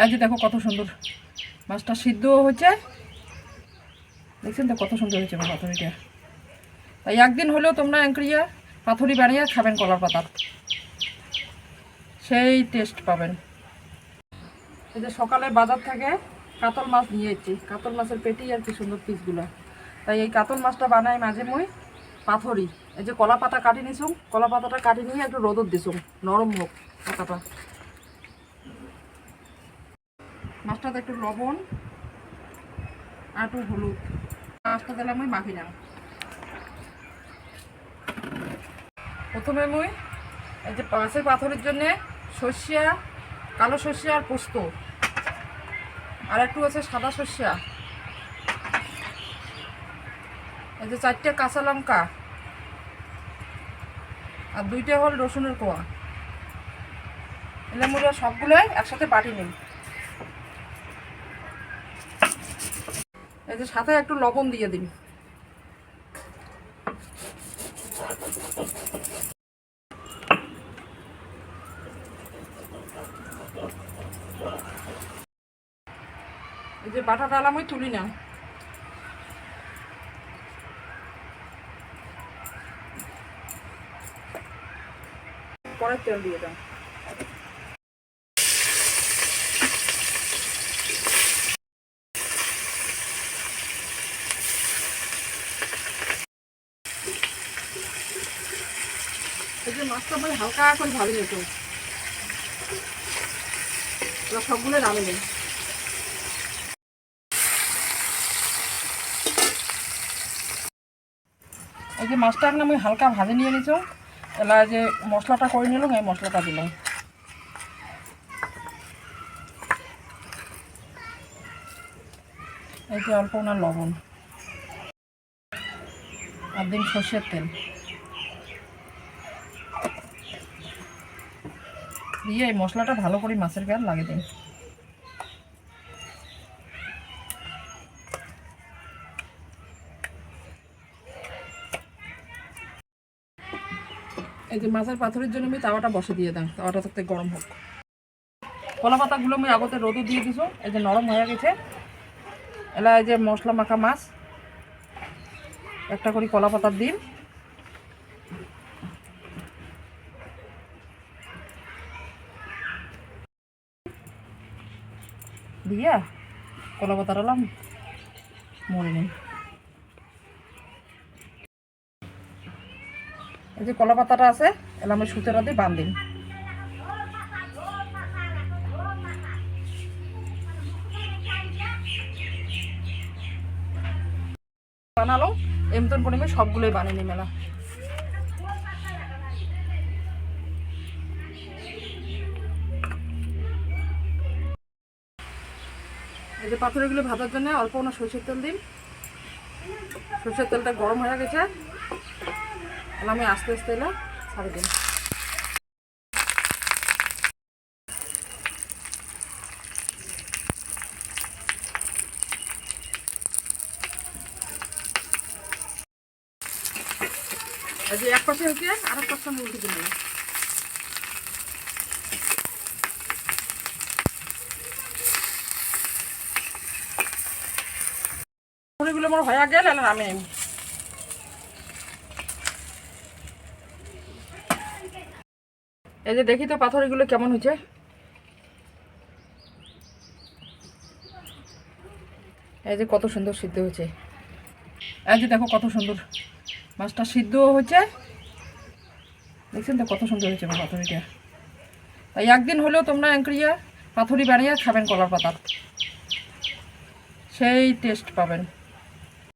এই যে দেখো কত সুন্দর মাছটা সিদ্ধও হয়েছে। দেখছেন তো কত সুন্দর হয়েছে পাথরিটা। তাই একদিন হলেও তোমরা অ্যাঙ্করিয়া পাথরি বানিয়ে খাবেন কলার পাতার সেই টেস্ট পাবেন। এই যে সকালে বাজার থেকে কাতল মাছ নিয়ে এসেছি। কাতল মাছের পেটি আর কি সুন্দর পিসগুলো তাই এই কাতল মাছটা বানাই মাঝে মই পাথরি। এই যে কলা পাতা কাটি নিছুম কলা পাতাটা কাটি নিয়ে একটু রোদত দিছুম নরম হোক পাতাটা। মাছটাতে একটু লবণ আর একটু হলুদ। মাছটা দিলাম আমি মাখি নাম প্রথমে মুই এই যে মাছের পাথরের জন্যে সর্ষিয়া কালো সর্ষিয়া আর পোস্ত। আর একটু আছে সাদা সর্ষিয়া এই যে চারটে কাঁচা লঙ্কা। আর দুইটা হল রসুনের কোয়া। এলে মুড়ে সবগুলোই একসাথে বাটি নিন এই যে সাথে একটু লবণ দিয়ে দিন। এই যে বাটা ডালাম ওই তুলি না। পরে তেল দিয়ে দাও। এই যে মাছটা আমি হালকা করে যেত এবার সবগুলো নামে নেই এই যে মাছটা এখন আমি হালকা ভাজে নিয়ে নিছো। এলা যে মশলাটা করে নিলাম, এই মশলাটা দিলাম। এই যে অল্প না লবণ। আর দিন সর্ষের তেল। দিয়ে এই মশলাটা ভালো করে মাছের গায়ে লাগিয়ে দিন। এই যে মাছের পাথরের জন্য আমি তাওয়াটা বসে দিয়ে দাম তাওয়াটা থাকতে গরম হোক। কলা পাতাগুলো আমি আগতে রোদে দিয়ে দিছো, এই যে নরম হয়ে গেছে। এলা এই যে মশলা মাখা মাছ, একটা করে কলা পাতার দিন। দিয়া কলা পাতার আলাম মরে এই যে কলা পাতাটা আছে, এলা আমি সুতেরা দিয়ে বান্ধিম। বানালো, এমতন আমি সবগুলোই বানিয়ে মেলা। এই যে পাথরগুলো ভাজার জন্য অল্প না সরষের তেল দিন। সরষের তেলটা গরম হয়ে গেছে। তাহলে আমি আস্তে আস্তে এলে ছাড়ি দিন। এই যে এক পাশে হচ্ছে আর এক পাশে উল্টে দিলাম। এগুলো আমার হয়ে গেল আমি। এই যে দেখি তো পাথর এগুলো কেমন হয়েছে। এই যে কত সুন্দর সিদ্ধ হয়েছে। এই যে দেখো কত সুন্দর। মাছটা সিদ্ধও হয়েছে। দেখছেন তো কত সুন্দর হয়েছে পাথরিটা। তাই একদিন হলেও তোমরা অ্যাঙ্করিয়া পাথরি বানিয়ে খাবেন কলার পাতার সেই টেস্ট পাবেন।